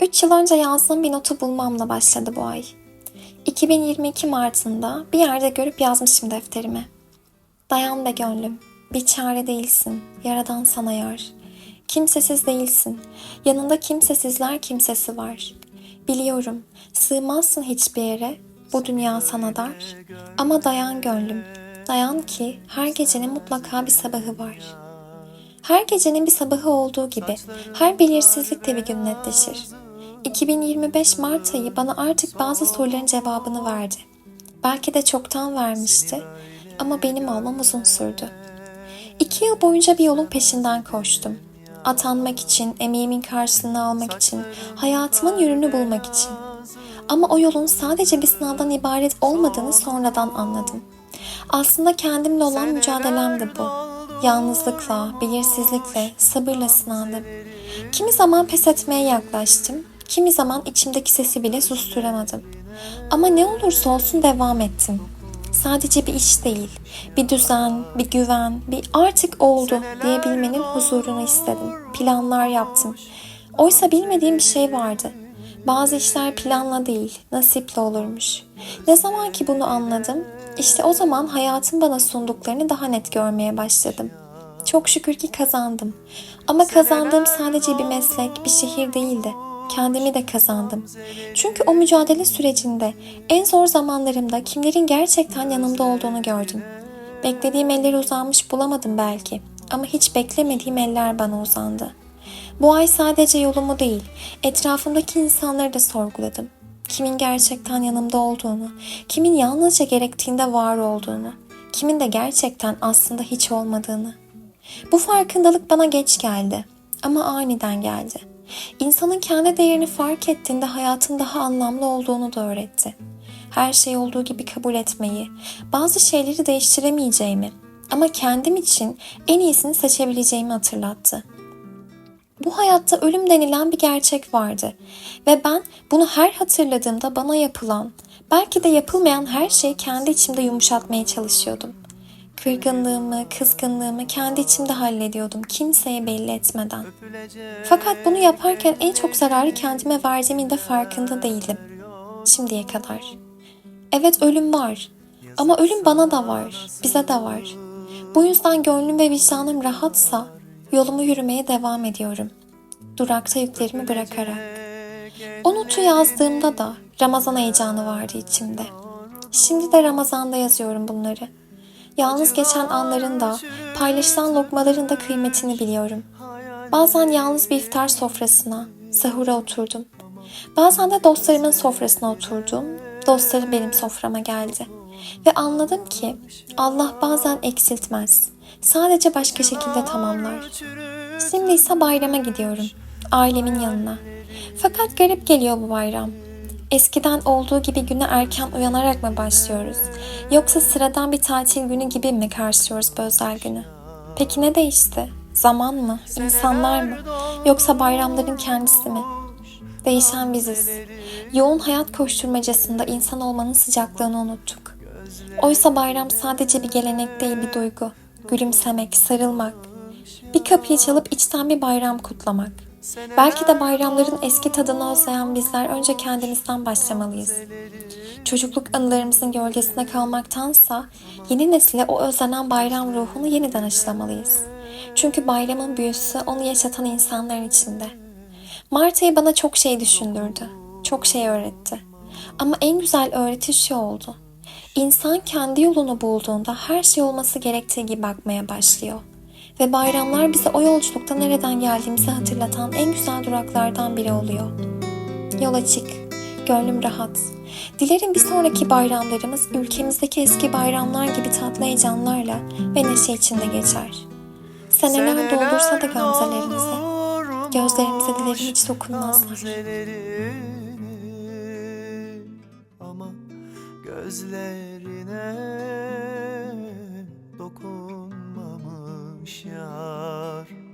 3 yıl önce yazdığım bir notu bulmamla başladı bu ay. 2022 Mart'ında bir yerde görüp yazmışım defterime. Dayan be gönlüm, bir çare değilsin, yaradan sana yar. Kimsesiz değilsin, yanında kimsesizler kimsesi var. Biliyorum, sığmazsın hiçbir yere, bu dünya sana dar. Ama dayan gönlüm, dayan ki her gecenin mutlaka bir sabahı var. Her gecenin bir sabahı olduğu gibi her belirsizlik de bir gün netleşir. 2025 Mart ayı bana artık bazı soruların cevabını verdi. Belki de çoktan vermişti ama benim almam uzun sürdü. İki yıl boyunca bir yolun peşinden koştum. Atanmak için, emeğimin karşılığını almak için, hayatımın yönünü bulmak için. Ama o yolun sadece bir sınavdan ibaret olmadığını sonradan anladım. Aslında kendimle olan mücadelem de bu. Yalnızlıkla, belirsizlikle, sabırla sınandım. Kimi zaman pes etmeye yaklaştım, kimi zaman içimdeki sesi bile susturamadım. Ama ne olursa olsun devam ettim. Sadece bir iş değil, bir düzen, bir güven, bir artık oldu diyebilmenin huzurunu istedim. Planlar yaptım. Oysa bilmediğim bir şey vardı. Bazı işler planla değil, nasiple olurmuş. Ne zaman ki bunu anladım, işte o zaman hayatın bana sunduklarını daha net görmeye başladım. Çok şükür ki kazandım. Ama kazandığım sadece bir meslek, bir şehir değildi. Kendimi de kazandım. Çünkü o mücadele sürecinde en zor zamanlarımda kimlerin gerçekten yanımda olduğunu gördüm. Beklediğim eller uzanmış bulamadım belki ama hiç beklemediğim eller bana uzandı. Bu ay sadece yolumu değil, etrafımdaki insanları da sorguladım. Kimin gerçekten yanımda olduğunu, kimin yalnızca gerektiğinde var olduğunu, kimin de gerçekten aslında hiç olmadığını. Bu farkındalık bana geç geldi ama aniden geldi. İnsanın kendi değerini fark ettiğinde hayatın daha anlamlı olduğunu da öğretti. Her şey olduğu gibi kabul etmeyi, bazı şeyleri değiştiremeyeceğimi ama kendim için en iyisini seçebileceğimi hatırlattı. Bu hayatta ölüm denilen bir gerçek vardı ve ben bunu her hatırladığımda bana yapılan, belki de yapılmayan her şeyi kendi içimde yumuşatmaya çalışıyordum. Kırgınlığımı, kızgınlığımı kendi içimde hallediyordum kimseye belli etmeden. Fakat bunu yaparken en çok zararı kendime verdiğimin de farkında değilim. Şimdiye kadar. Evet ölüm var. Ama ölüm bana da var, bize de var. Bu yüzden gönlüm ve vicdanım rahatsa yolumu yürümeye devam ediyorum. Durakta yüklerimi bırakarak. O notu yazdığımda da Ramazan heyecanı vardı içimde. Şimdi de Ramazan'da yazıyorum bunları. Yalnız geçen anların da, paylaşılan lokmaların da kıymetini biliyorum. Bazen yalnız bir iftar sofrasına, sahura oturdum. Bazen de dostlarımın sofrasına oturdum. Dostlarım benim soframa geldi. Ve anladım ki Allah bazen eksiltmez. Sadece başka şekilde tamamlar. Şimdi ise bayrama gidiyorum. Ailemin yanına. Fakat garip geliyor bu bayram. Eskiden olduğu gibi güne erken uyanarak mı başlıyoruz? Yoksa sıradan bir tatil günü gibi mi karşılıyoruz bu özel günü? Peki ne değişti? Zaman mı? İnsanlar mı? Yoksa bayramların kendisi mi? Değişen biziz. Yoğun hayat koşturmacasında insan olmanın sıcaklığını unuttuk. Oysa bayram sadece bir gelenek değil bir duygu. Gülümsemek, sarılmak. Bir kapıyı çalıp içten bir bayram kutlamak. Belki de bayramların eski tadını özleyen bizler önce kendimizden başlamalıyız. Çocukluk anılarımızın gölgesine kalmaktansa yeni nesile o özlenen bayram ruhunu yeniden aşılamalıyız. Çünkü bayramın büyüsü onu yaşatan insanların içinde. Mart ayı bana çok şey düşündürdü. Çok şey öğretti. Ama en güzel öğreti şu oldu. İnsan kendi yolunu bulduğunda her şey olması gerektiği gibi bakmaya başlıyor. Ve bayramlar bize o yolculukta nereden geldiğimizi hatırlatan en güzel duraklardan biri oluyor. Yol açık, gönlüm rahat. Dilerim bir sonraki bayramlarımız ülkemizdeki eski bayramlar gibi tatlı heyecanlarla ve neşe içinde geçer. Seneler doldursa da gamzelerimize, gözlerimize dilerim hiç dokunmazlar. Ama gözlerine dokunmamış yar.